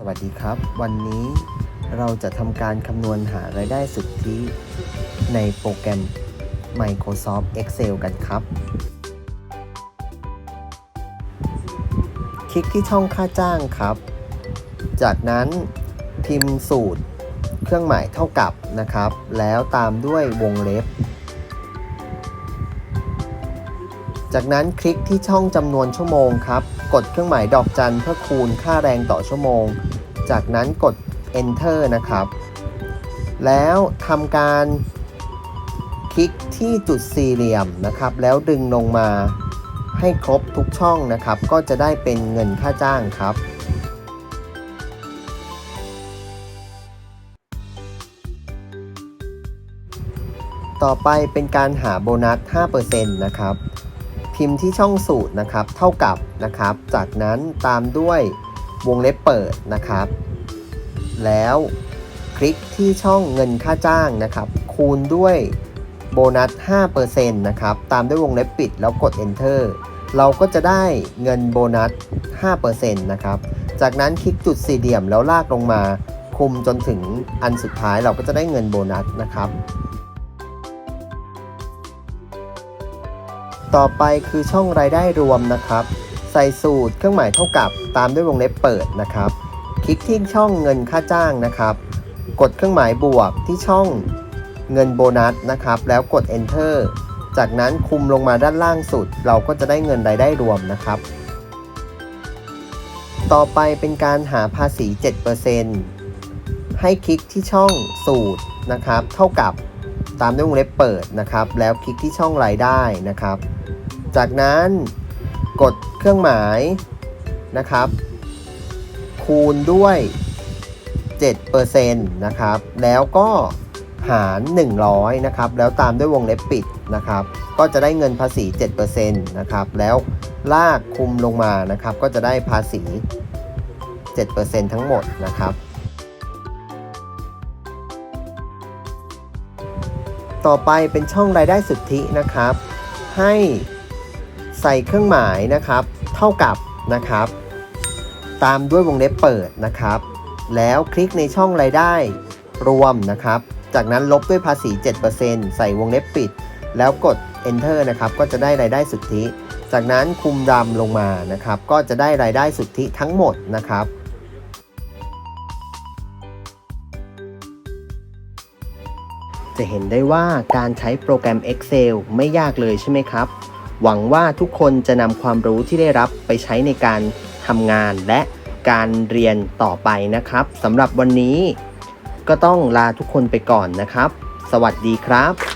สวัสดีครับ วันนี้เราจะทำการคำนวณหารายได้สุทธิในโปรแกรม Microsoft Excel กันครับ คลิกที่ช่องค่าจ้างครับ จากนั้นพิมพ์สูตรเครื่องหมายเท่ากับนะครับ แล้วตามด้วยวงเล็บ จากนั้นคลิกที่ช่องจำนวนชั่วโมงครับ กดเครื่องหมายดอกจันเพื่อคูณค่าแรงต่อชั่วโมง จากนั้นกด enter นะครับ แล้วทำการคลิกที่จุดสี่เหลี่ยมนะครับ แล้วดึงลงมาให้ครบทุกช่องนะครับ ก็จะได้เป็นเงินค่าจ้างครับ ต่อไปเป็นการหาโบนัส 5%นะครับ พิมพ์ที่ช่องสูตรนะครับ เท่ากับนะครับ จากนั้นตามด้วยวงเล็บเปิดนะครับ แล้วคลิกที่ช่องเงินค่าจ้างนะครับ คูณด้วยโบนัส 5%นะครับ ตามด้วยวงเล็บปิดแล้วกด enter เราก็จะได้เงินโบนัส 5%นะครับ จากนั้นคลิกจุดสี่เหลี่ยมแล้วลากลงมา คุมจนถึงอันสุดท้ายเราก็จะได้เงินโบนัสนะครับ ต่อไปคือช่องรายได้รวมนะครับ ใส่สูตรเครื่องหมายเท่ากับตามด้วยวงเล็บเปิดนะครับ คลิกที่ช่องเงินค่าจ้างนะครับ กดเครื่องหมายบวกที่ช่องเงินโบนัสนะครับ แล้วกด enter จากนั้นคุมลงมาด้านล่างสุด เราก็จะได้เงินรายได้รวมนะครับ ต่อไปเป็นการหาภาษี 7%ให้คลิกที่ช่องสูตรนะครับ เท่ากับ ตามด้วยวงเล็บเปิดนะครับ แล้วคลิกที่ช่องรายได้นะครับ จากนั้นกดเครื่องหมายนะครับ คูณด้วย7%นะครับ แล้วก็หาร 100นะครับ แล้วตามด้วยวงเล็บปิดนะครับ ก็จะได้เงินภาษี7%นะครับ แล้วลากคุมลงมานะครับ ก็จะได้ภาษี 7%ทั้งหมดนะครับ ต่อไปเป็นช่องรายได้สุทธินะครับ ให้ใส่เครื่องหมายนะครับ เท่ากับนะครับ ตามด้วยวงเล็บเปิดนะครับ แล้วคลิกในช่องรายได้รวมนะครับ จากนั้นลบด้วยภาษี 7%ใส่วงเล็บปิด แล้วกด enter นะครับ ก็จะได้รายได้สุทธิ จากนั้นคุมดำลงมานะครับ ก็จะได้รายได้สุทธิทั้งหมดนะครับ จะเห็นได้ว่าการใช้โปรแกรม Excel ไม่ยากเลยใช่ไหมครับ หวังว่าทุกคนจะนำความรู้ที่ได้รับไปใช้ในการทำงานและการเรียนต่อไปนะครับสำหรับวันนี้ ก็ต้องลาทุกคนไปก่อนนะครับ สวัสดีครับ